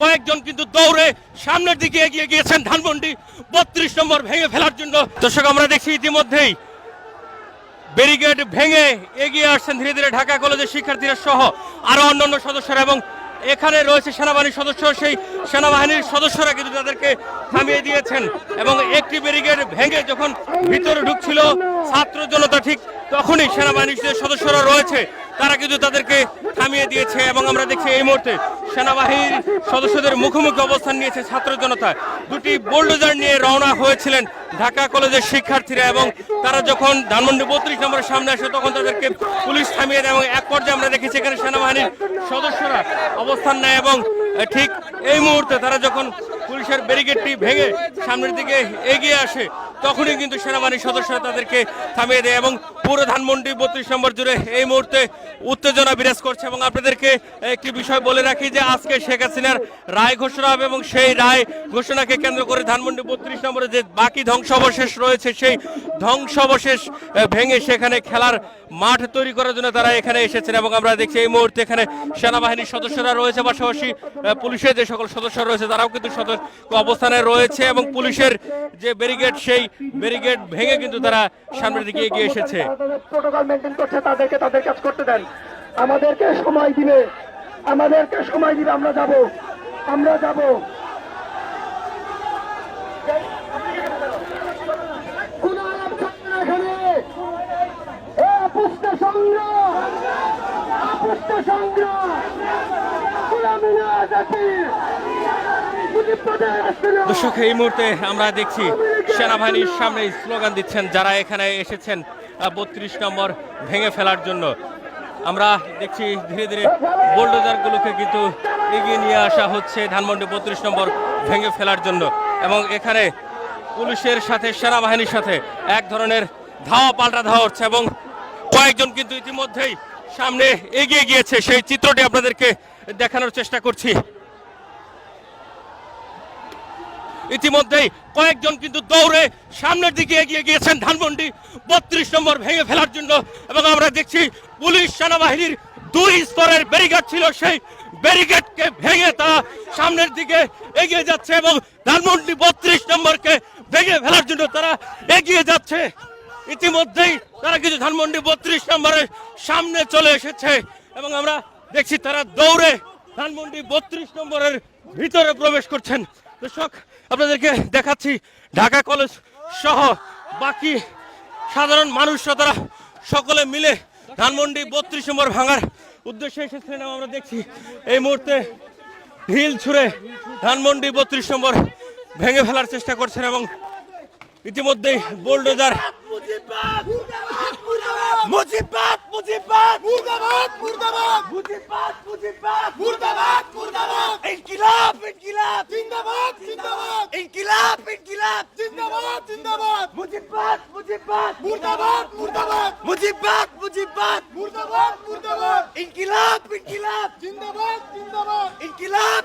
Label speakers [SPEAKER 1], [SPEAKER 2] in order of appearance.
[SPEAKER 1] কয়েকজন কিন্তু দৌড়ে সামনের দিকে এগিয়ে গিয়েছেন ধানমন্ডি। বত্রিশ নম্বর ভেঙে ফেলার জন্য। দর্শক, আমরা দেখছি ইতিমধ্যেই ব্যারিকেড ভেঙে এগিয়ে আসছেন ধীরে ধীরে ঢাকা কলেজের শিক্ষার্থীরা সহ আরও অন্যান্য সদস্যরা এবং এখানে রয়েছে সেনাবাহিনীর সদস্য সেই সেনাবাহিনীর সদস্যরা কিন্তু তাদেরকে থামিয়ে দিয়েছেন এবং একটি ব্যারিকেড ভেঙে যখন ভিতরে ঢুকছিল, ছাত্র জনতা ঠিক তখনই সেনাবাহিনীর সদস্যরা রয়েছে, তারা কিন্তু তাদেরকে থামিয়ে দিয়েছে এবং আমরা দেখছি এই মুহূর্তে সেনাবাহিনীর সদস্যদের মুখোমুখি অবস্থান নিয়েছে ছাত্র জনতা। দুটি বোল্ডোজার নিয়ে রওনা হয়েছিলেন ঢাকা কলেজের শিক্ষার্থীরা এবং তারা যখন ধানমন্ডি বত্রিশ নম্বরের সামনে আসে, তখন তাদেরকে পুলিশ থামিয়ে দেয় এবং এক পর্যায়ে আমরা দেখেছি এখানে সেনাবাহিনীর সদস্যরা অবস্থান নেয় এবং ঠিক এই মুহূর্তে তারা যখন পুলিশের ব্যারিকেডটি ভেঙে সামনের দিকে এগিয়ে আসে, তখনই কিন্তু সেনাবাহিনীর সদস্যরা তাদেরকে থামিয়ে দেয় এবং পুরো ধানমন্ডি বত্রিশ নম্বর জুড়ে এই মুহূর্তে উত্তেজনা বিরাজ করছে এবং আপনাদেরকে একটি বিষয় বলে রাখি যে আজকে শেখ হাসিনার রায় ঘোষণা হবে এবং সেই রায় ঘোষণাকে কেন্দ্র করে ধানমন্ডি বত্রিশ নম্বরে যে বাকি ধ্বংসাবশেষ রয়েছে, সেই ধ্বংসাবশেষ ভেঙে সেখানে খেলার মাঠ তৈরি করার জন্য তারা এখানে এসেছেন এবং আমরা দেখছি এই মুহূর্তে এখানে সেনাবাহিনীর সদস্যরা রয়েছে, পাশাপাশি পুলিশের যে সকল সদস্য রয়েছে তারাও কিন্তু সতর্ক অবস্থানে রয়েছে এবং পুলিশের যে ব্যারিগেড সেই ব্যারিগেড ভেঙে কিন্তু তারা সামনের দিকে এগিয়ে এসেছে।
[SPEAKER 2] প্রোটোকল মেনটেন করছে তাদেরকে তাদের কাজ করতে দেন। আমাদেরকে সময় দিবে। আমাদেরকে সময় দিবে আমরা যাব। আমরা যাব।
[SPEAKER 1] দর্শক এই মুহূর্তে আমরা দেখছি সেনাবাহিনীর সামনে স্লোগান দিচ্ছেন যারা এখানে এসেছেন। বত্রিশ নম্বর ভেঙে ফেলার জন্য। আমরা দেখছি ধীরে ধীরে বোল্ডোজারগুলোকে কিন্তু এগিয়ে নিয়ে আসা হচ্ছে ধানমন্ডি বত্রিশ নম্বর ভেঙে ফেলার জন্য। এবং এখানে পুলিশের সাথে, সেনাবাহিনীর সাথে এক ধরনের ধাওয়া পাল্টা ধাওয়া হচ্ছে এবং কয়েকজন কিন্তু ইতিমধ্যেই সামনে এগিয়ে গিয়েছে। সেই চিত্রটি আপনাদেরকে দেখানোর চেষ্টা করছি। ইতিমধ্যেই কয়েকজন কিন্তু দৌড়ে সামনের দিকে এগিয়ে গিয়েছেন ধানমন্ডি। বত্রিশ নম্বর ভেঙে ফেলার জন্য এবং আমরা দেখছি পুলিশ সেনাবাহিনীর দুই স্তরের ব্যারিকেড ছিল, সেই ব্যারিকেডকে ভেঙে তারা সামনের দিকে এগিয়ে যাচ্ছে এবং ধানমন্ডি বত্রিশ নম্বরকে ভেঙে ফেলার জন্য তারা এগিয়ে যাচ্ছে। ইতিমধ্যেই তারা কিছু ধানমন্ডি বত্রিশ নম্বরের সামনে চলে এসেছে এবং আমরা দেখছি তারা দৌড়ে ধানমন্ডি বত্রিশ নম্বরের ভিতরে প্রবেশ করছেন। দর্শক আপনাদেরকে দেখাচ্ছি ঢাকা কলেজ সহ বাকি সাধারণ মানুষরা তারা সকলে মিলে ধানমন্ডি বত্রিশ নম্বর ভাঙার উদ্দেশ্যে এসেছিলেন আমরা দেখছি এই মুহূর্তে ঢিল ছুঁড়ে ধানমন্ডি বত্রিশ নম্বর ভেঙে ফেলার চেষ্টা করছেন এবং ইতিমধ্যেই বোল্ডোজার
[SPEAKER 3] মুজিবাদ জিন্দাবাদ জিন্দাবাদ ইনকিলাব ইনকিলাব জিন্দাবাদ জিন্দাবাদ মুজিবাদ মুজিবাদ মুর্দাবাদ মুর্দাবাদ। মুজিবাদ মুজিবাদ মুর্দাবাদ মুর্দাবাদ। ইনকিলাব ইনকিলাব। জিন্দাবাদ জিন্দাবাদ। ইনকিলাব